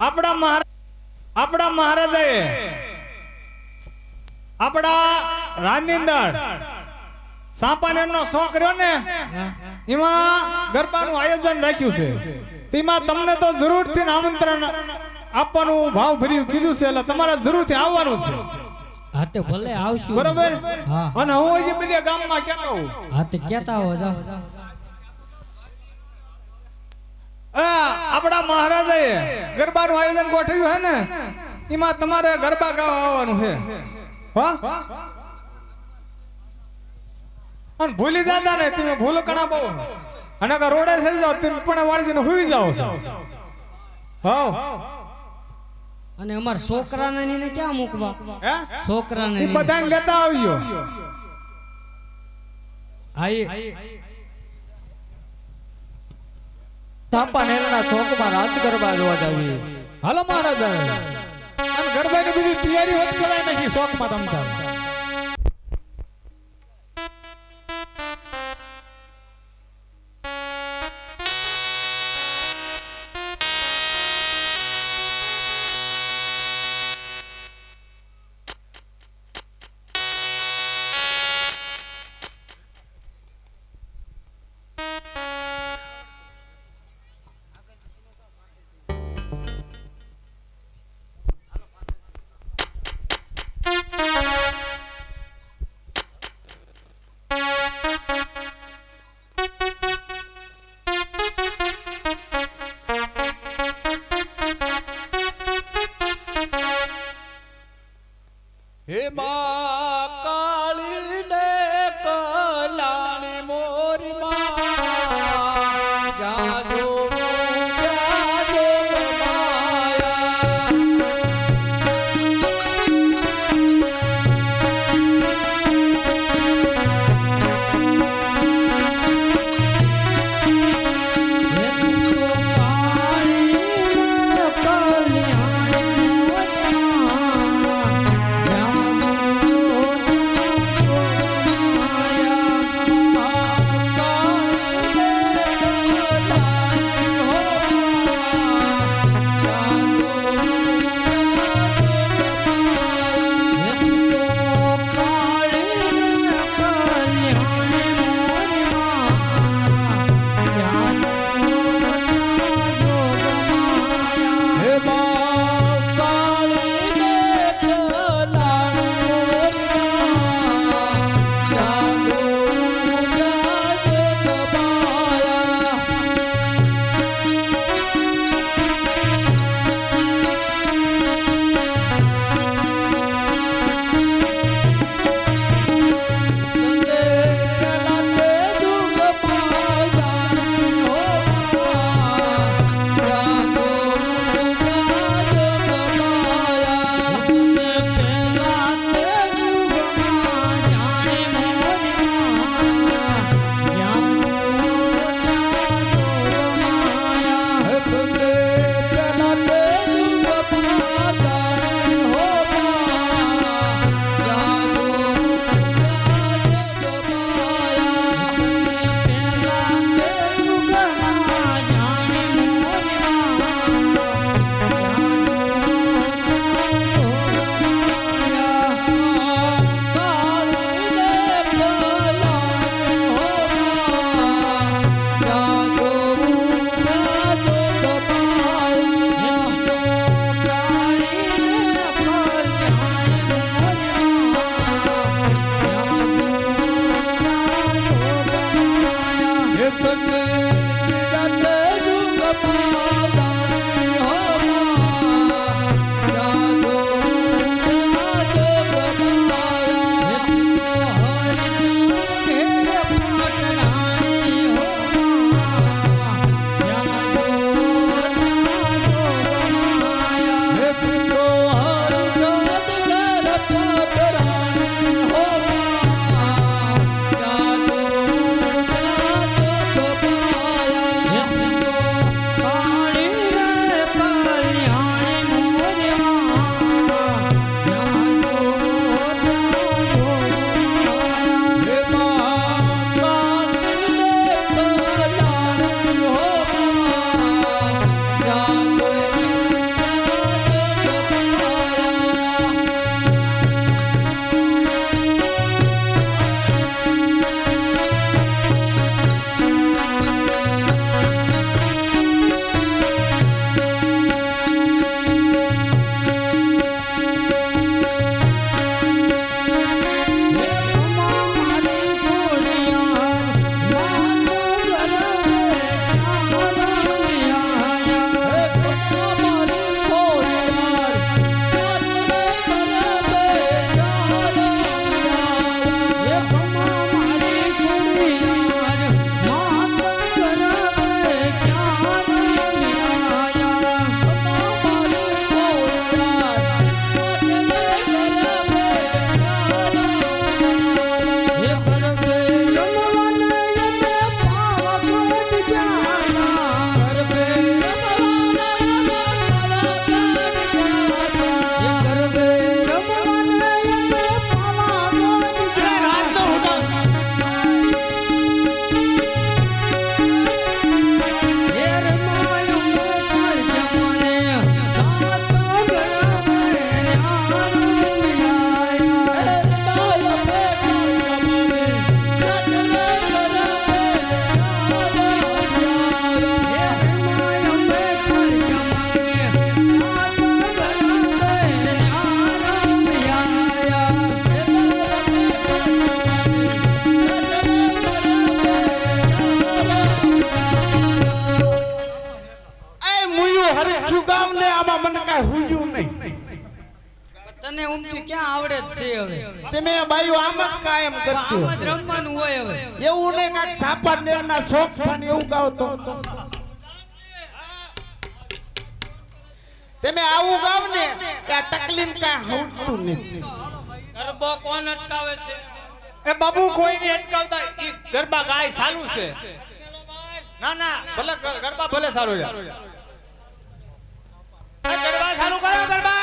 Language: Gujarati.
આપણા મહારાજ આપણા મહારાજાએ આપણા રાંદીંદર સાપાનેરનો શોખ રહ્યો ને એમાં ગરબાનું આયોજન રાખ્યું છે. તેમાં તમને તો જરૂરથી આમંત્રણ આપવાનું ભાવ ભર્યું કીધું છે એટલે તમારે જરૂરથી આવવાનું છે. હા તે ભલે આવશું. બરોબર? અને હું હજી બધા ગામમાં કહેતો હા તો કેતા હો જાઓ આપણા મહારાજાએ ગરબાનું આયોજન ગોઠવ્યું હે ને? એમાં તમારે ગરબા ગાવા આવવાનું છે હો? અને ભૂલી જતા ને તમે ભૂલ કણા બહુ. અને રોડે સરી જાઓ તમે પણ વાળીને હુઈ જાઓ છો. હો અને અમાર છોકરાને ને એને ક્યાં મૂકવા? હે? છોકરાને બધાને લેતા આવ્યો હા એ થાપા નેરના ચોકમાં રાસ ગરબા જોવા જાવી. હાલો મહારાજા. અને ગરબાની બધી તૈયારી હોત કરાય નથી શોખમાં તમતા નહીં. તને ઊંચી ક્યાં આવડે છે હવે? તમે બાયો આમ જ કાયમ કરતો આમ જ રમવાનું હોય હવે. એવું ને કાક સાપા નેરના શોખ થાય એવું ગાવ તો. તમે આવું ગાવ ને કે આ તકલીફ કાય હવતું નથી. ગરબો કોણ અટકાવે છે? એ બાબુ કોઈ નહીં અટકાવતા ઈ ગરબા ગાય સારું છે. ના ના ભલે ગરબા ભલે સારું છે. のかなだ